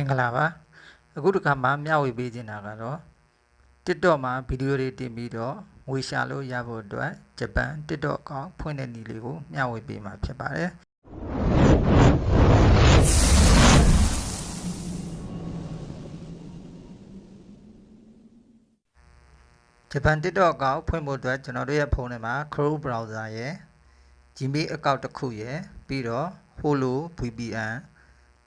င်္ဂလာပါအခုတစ်ခါမှမျှဝေပေးခြင်းတာကတော့ TikTok မှာဗီဒီယိုတွေတင်ပြီးတော့ငွေရှာလို့ရဖို့အတွက်ဂျပန် TikTok အကောင့်ဖွင့်တဲ့နည်းလေးကိုမျှဝေပေးမှာဖြစ်ပါတယ်ဂျပန် TikTok အကောင့်ဖွင့်ဖို့အတွက်ကျွန်တော်တို့ရဲ့ဖုန်းထဲမှာ Chrome browser ရယ် Gmail အကောင့်တစ်ခုရယ်ပြီးတော့ Holo VPN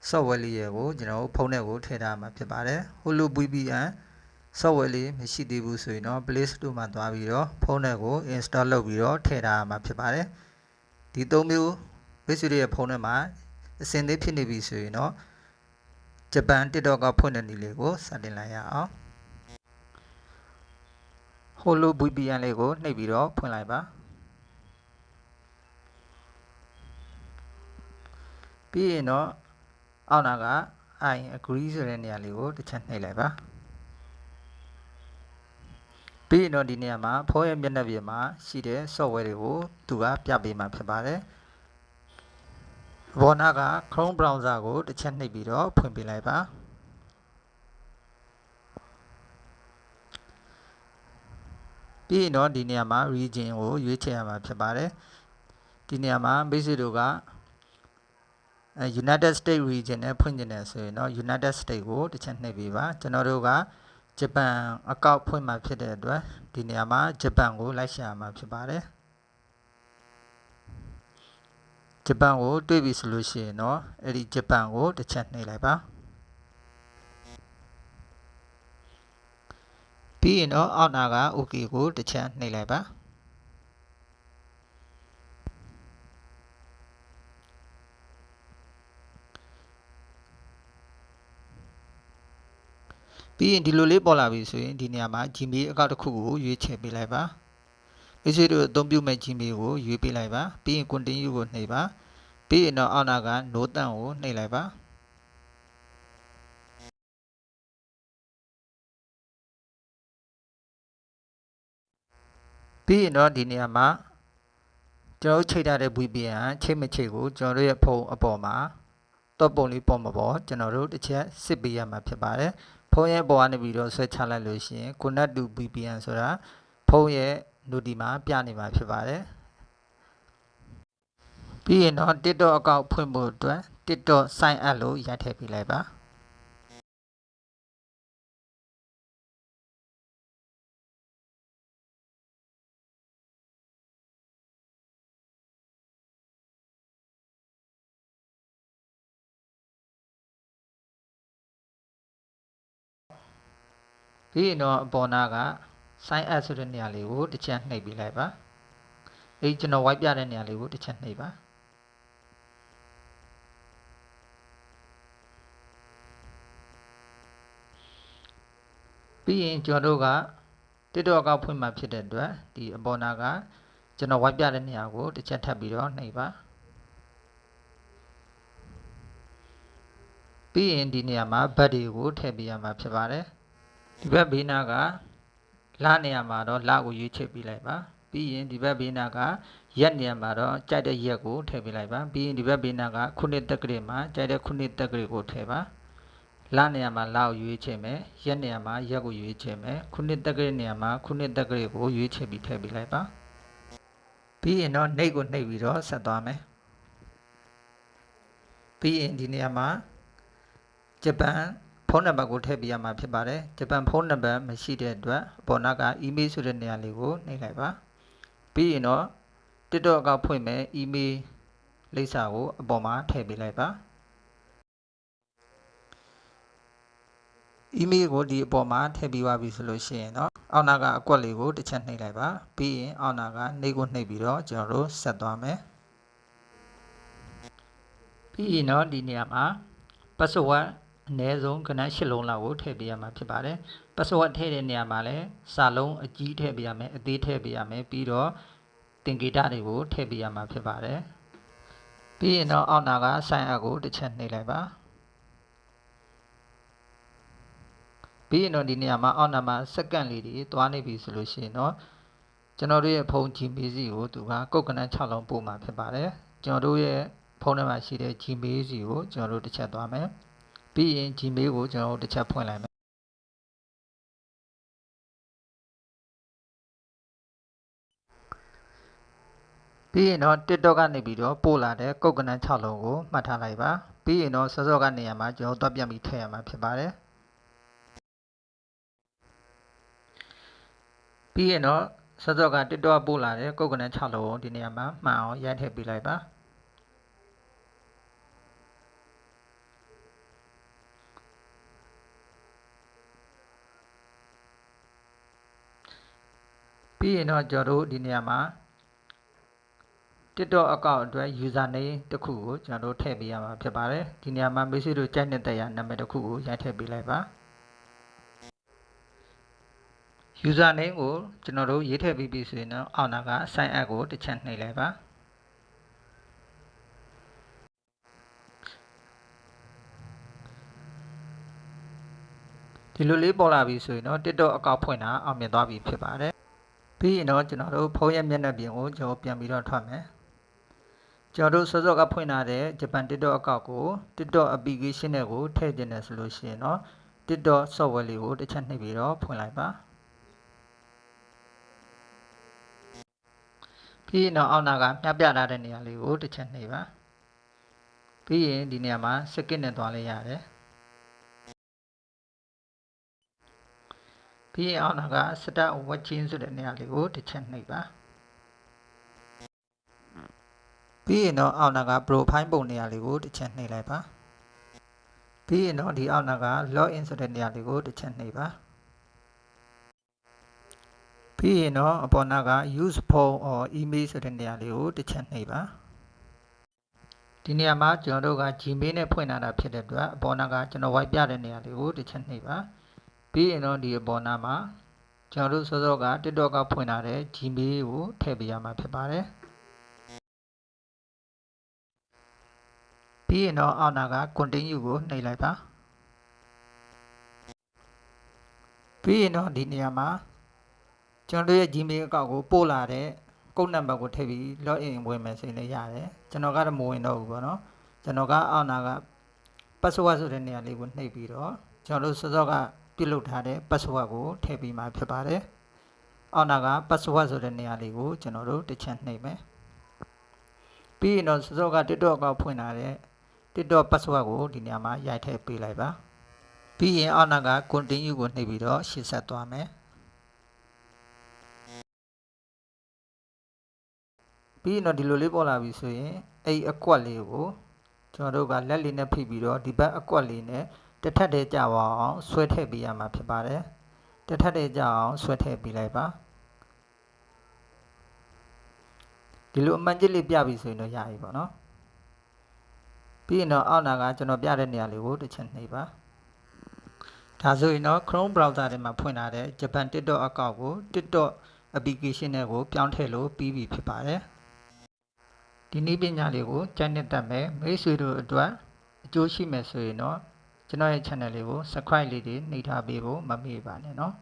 software လေးရယ်ကိုကျွန်တော်တို့ဖုန်းထဲကိုထည့်ထားမှာဖြစ်ပါတယ် Holo VPN software လေးမရှိသေးဘူးဆိုရင်တော့ Play Store မှာသွားပြီးတော့ဖုန်းထဲကို install လုပ်ပြီးတော့ထည့်ထားမှာဖြစ်ပါတယ်ဒီသုံးမျိုးမိတ်ဆွေတွေရဲ့ဖုန်းထဲမှာအစင်သေးဖြစ်နေပြီဆိုရင်တော့ဂျပန် TikTok ကဖွင့်တဲ့နည်းလေးကိုစတင်လိုက်ရအောင် Holo VPN လေးကိုနှိပ်ပြီးတော့ဖွင့်လိုက်ပါပြီးရင်တော့ အောက်နာက I agree ဆိုတဲ့နေရာလေးကိုတစ်ချက်နှိပ်လိုက်ပါပြီးရင်တော့ဒီနေရာမှာဖုန်းရဲ့မျက်နှာပြင်မှာရှိတဲ့ software တွေကိုသူကပြပေးမှာဖြစ်ပါတယ်ဘောနာက Chrome browser ကိုတစ်ချက်နှိပ်ပြီးတော့ဖွင့်ပေးလိုက်ပါပြီးရင်တော့ဒီနေရာမှာ region ကိုရွေးချယ်ရမှာဖြစ်ပါတယ်ဒီနေရာမှာ basic တို့ကအဲ United States region နဲ့ဖွင့်ကျင်တယ်ဆိုရင်တော့ United States ကိုတစ်ချက်နှိပ်ပေးပါကျွန်တော်တို့ကဂျပန်အကောင့်ဖွင့်မှာဖြစ်တဲ့အတွက်ဒီနေရာမှာဂျပန်ကိုလိုက်ရှာမှာဖြစ်ပါတယ်ဂျပန်ကိုတွေ့ပြီဆိုလို့ရှိရင်တော့အဲ့ဒီဂျပန်ကိုတစ်ချက်နှိပ်လိုက်ပါပြီးရင်တော့အောက်နာက OK ကိုတစ်ချက်နှိပ်လိုက်ပါ ပြီးရင်ဒီလိုလေးပေါ်လာပြီဆိုရင်ဒီနေရာမှာ Gmail အကောင့်တစ်ခုကိုရွေးချယ်ပေးလိုက်ပါမိတ်ဆွေတို့အသုံးပြုမဲ့ Gmail ကိုရွေးပေးလိုက်ပါပြီးရင် continue ကိုနှိပ်ပါပြီးရင်တော့အောက်နာက no တန့်ကိုနှိပ်လိုက်ပါပြီးရင်တော့ဒီနေရာမှာကျွန်တော်တို့ချိန်ထားတဲ့ VPN ချိန်မချိန်ကိုကျွန်တော်တို့ရဲ့ဖုန်းအပေါ်မှာတော့ပုံလေးပေါ်မှာပေါ့ကျွန်တော်တို့တစ်ချက်စစ်ပေးရမှာဖြစ်ပါတယ် ဖုန်းရဲ့ပေါ်ကနေပြီးတော့ဆွဲချလိုက်လို့ရှိရင် connect to VPN ဆိုတာဖုန်းရဲ့ noti မှာပြနေမှာဖြစ်ပါတယ်ပြီးရင်တော့ TikTok အကောင့်ဖွင့်ဖို့အတွက် TikTok sign up လို့ရိုက်ထည့်ပေးလိုက်ပါ ပြီးရင်တော့အပေါ်နာက sign up ဆိုတဲ့နေရာလေးကိုတစ်ချက်နှိပ်ပေးလိုက်ပါအဲ့ကျွန်တော် white ပြတဲ့နေရာလေးကိုတစ်ချက်နှိပ်ပါပြီးရင်ကျွန်တော်တို့က TikTok အကောင့်ဖွင့်မှာဖြစ်တဲ့အတွက်ဒီအပေါ်နာကကျွန်တော် white ပြတဲ့နေရာကိုတစ်ချက်ထပ်ပြီးတော့နှိပ်ပါပြီးရင်ဒီနေရာမှာဘတ်တွေကိုထည့်ပေးရမှာဖြစ်ပါတယ် ဒီဘက်ဘေးနာကလနေရာမှာတော့လကိုရွေးချယ်ပေးလိုက်ပါပြီးရင်ဒီဘက်ဘေးနာကရက်နေရာမှာတော့ကြိုက်တဲ့ရက်ကိုထည့်ပေးလိုက်ပါပြီးရင်ဒီဘက်ဘေးနာကခုနှစ်တက်ကလေးမှာကြိုက်တဲ့ခုနှစ်တက်ကလေးကိုထည့်ပါလနေရာမှာလကိုရွေးချယ်မယ်ရက်နေရာမှာရက်ကိုရွေးချယ်မယ်ခုနှစ်တက်ကလေးနေရာမှာခုနှစ်တက်ကလေးကိုရွေးချယ်ပြီးထည့်ပေးလိုက်ပါပြီးရင်တော့နှိပ်ကိုနှိပ်ပြီးတော့ဆက်သွားမယ်ပြီးရင်ဒီနေရာမှာဂျပန် ဖုန်းနံပါတ်ကိုထည့်ပေးရမှာဖြစ်ပါတယ်ဂျပန်ဖုန်းနံပါတ်မရှိတဲ့အတွက်အပေါ်နောက်က email ဆိုတဲ့နေရာလေးကိုနှိပ်လိုက်ပါပြီးရင်တော့ TikTok အကောင့်ဖွင့်မယ် email လိပ်စာကိုအပေါ်မှာထည့်ပေးလိုက်ပါ email ကိုဒီအပေါ်မှာထည့်ပြီးသွားပြီဆိုလို့ရှိရင်တော့အောက်နာကအကွက်လေးကိုတစ်ချက်နှိပ်လိုက်ပါပြီးရင်အောက်နာကနှိပ်ကိုနှိပ်ပြီးတော့ကျွန်တော်တို့ဆက်သွားမယ်ပြီးရင်တော့ဒီနေရာမှာ password အနည်းဆုံးခဏ၈လုံးလောက်ကိုထည့်ပေးရမှာဖြစ်ပါတယ်။ password ထည့်တဲ့နေရာမှာလည်းစာလုံးအကြီးထည့်ပေးရမယ်အသေးထည့်ပေးရမယ်ပြီးတော့သင်္ကေတတွေကိုထည့်ပေးရမှာဖြစ်ပါတယ်။ပြီးရင်တော့အောက်နာက sign up ကိုတစ်ချက်နှိပ်လိုက်ပါ။ပြီးရင်တော့ဒီနေရာမှာအောက်နာမှာစက္ကန့်လေးတွေသွားနေပြီဆိုလို့ရှိရင်တော့ကျွန်တော်တို့ရဲ့ဖုန်း Gmail စီကိုသူကကုတ်ကနန်း6လုံးပို့မှာဖြစ်ပါတယ်။ကျွန်တော်တို့ရဲ့ဖုန်းထဲမှာရှိတဲ့ Gmail စီကိုကျွန်တော်တို့တစ်ချက်သွားမယ်။ ပြီးရင် Gmail ကိုကျွန်တော်တို့တစ်ချက်ဖွင့်လိုက်မယ်ပြီးရင်တော့ TikTok ကနေပြီးတော့ပို့လာတဲ့ကုတ်ကနန်း6လုံးကိုမှတ်ထားလိုက်ပါပြီးရင်တော့စောစောကနေရာမှာကျွန်တော်တို့တွက်ပြန်ပြီးထည့်ရမှာဖြစ်ပါတယ်ပြီးရင်တော့စောစောက TikTok ပို့လာတဲ့ကုတ်ကနန်း6လုံးကိုဒီနေရာမှာမှန်အောင်ရိုက်ထည့်ပေးလိုက်ပါ ပြီးရင်တော့ကျွန်တော်တို့ဒီနေရာမှာ TikTok account အတွက် username တစ်ခုကိုကျွန်တော်တို့ထည့်ပေးရမှာဖြစ်ပါတယ်ဒီနေရာမှာမိတ်ဆွေတို့ကြိုက်နေတဲ့ရနာမည်တစ်ခုကိုရိုက်ထည့်ပေးလိုက်ပါ username ကိုကျွန်တော်တို့ရေးထည့်ပြီးပြီဆိုရင်တော့အောက်နာက sign up ကိုတစ်ချက်နှိပ်လိုက်ပါဒီလိုလေးပေါ်လာပြီဆိုရင်တော့ TikTok account ဖွင့်တာအောင်မြင်သွားပြီဖြစ်ပါတယ် ပြီးရင်တော့ကျွန်တော်တို့ဖုန်းရဲ့မျက်နှာပြင်ကိုကျွန်တော်ပြန်ပြီးတော့ထွက်မယ်ကျွန်တော်တို့စောစောကဖွင့်ထားတဲ့ဂျပန် TikTok အကောင့်ကို TikTok application နဲ့ကိုထည့်ကျင်တယ်ဆိုလို့ရှိရင်တော့ TikTok software လေးကိုတစ်ချက်နှိပ်ပြီးတော့ဖွင့်လိုက်ပါပြီးရင်တော့အောက်နာကမြပြထားတဲ့နေရာလေးကိုတစ်ချက်နှိပ်ပါပြီးရင်ဒီနေရာမှာ skip နဲ့သွားလိုက်ရတယ် ပြီးရင်အောက်နာက start watching ဆိုတဲ့နေရာလေးကိုတစ်ချက်နှိပ်ပါပြီးရင်တော့အောက်နာက profile ပုံနေရာလေးကိုတစ်ချက်နှိပ်လိုက်ပါပြီးရင်တော့ဒီအောက်နာက login ဆိုတဲ့နေရာလေးကိုတစ်ချက်နှိပ်ပါပြီးရင်တော့အပေါ်နာက use phone or email ဆိုတဲ့နေရာလေးကိုတစ်ချက်နှိပ်ပါဒီနေရာမှာကျွန်တော်တို့က Gmail နဲ့ဖွင့်ထားတာဖြစ်တဲ့အတွက်အပေါ်နာကကျွန်တော် white ပြတဲ့နေရာလေးကိုတစ်ချက်နှိပ်ပါ ပြီးရင်တော့ဒီအပေါ်နာမှာကျွန်တော်တို့စောစောက TikTok ကဖွင့်ထားတဲ့ Gmail ကိုထည့်ပေးရမှာဖြစ်ပါတယ်ပြီးရင်တော့အောက်နာက continue ကိုနှိပ်လိုက်ပါပြီးရင်တော့ဒီနေရာမှာကျွန်တော်တို့ရဲ့ Gmail အကောင့်ကိုပို့လာတဲ့ကုတ်နံပါတ်ကိုထည့်ပြီး login ဝင်မယ်ဆိုရင်လည်းရတယ်ကျွန်တော်ကတော့မဝင်တော့ဘူးပေါ့နော်ကျွန်တော်ကအောက်နာက password ဆိုတဲ့နေရာလေးကိုနှိပ်ပြီးတော့ကျွန်တော်တို့စောစောကပြုလုပ်ထားတဲ့ password ကိုထည့်ပြီးမှဖြစ်ပါတယ်အောက်နာက password ဆိုတဲ့နေရာလေးကိုကျွန်တော်တို့တစ်ချက်နှိပ်မယ်ပြီးရင်တော့စောစောက TikTok အကောင့်ဖွင့်ထားတဲ့ TikTok password ကိုဒီနေရာမှာရိုက်ထည့်ပေးလိုက်ပါပြီးရင်အောက်နာက continue ကိုနှိပ်ပြီးတော့ရှေ့ဆက်သွားမယ်ပြီးရင်တော့ဒီလိုလေးပေါ်လာပြီဆိုရင်အဲ့ဒီအကွက်လေးကိုကျွန်တော်တို့ကလက်လေးနဲ့ဖိပြီးတော့ဒီဘက်အကွက်လေးနဲ့ တစ်ထပ်တည်းကြပါအောင်ဆွဲထည့်ပေးရမှာဖြစ်ပါတယ်တစ်ထပ်တည်းကြအောင်ဆွဲထည့်ပေးလိုက်ပါဒီလိုအမှန်ကြီးလေးပြပြီဆိုရင်တော့ရပြီပေါ့နော်ပြီးရင်တော့အောက်နာကကျွန်တော်ပြတဲ့နေရာလေးကိုတစ်ချက်နှိပ်ပါဒါဆိုရင်တော့ Chrome browser ထဲမှာဖွင့်ထားတဲ့ Japan TikTok account ကို TikTok application နဲ့ကိုပြောင်းထည့်လို့ပြီးပြီဖြစ်ပါတယ်ဒီနည်းပညာလေးကိုကြိုက်နေတတ်မယ်မိတ်ဆွေတို့အတွက်အကျိုးရှိမယ်ဆိုရင်တော့ ကျွန်တော်ရဲ့ channel လေးကို subscribe လေးတွေနှိပ်ထားပေးဖို့မမေ့ပါနဲ့เนาะ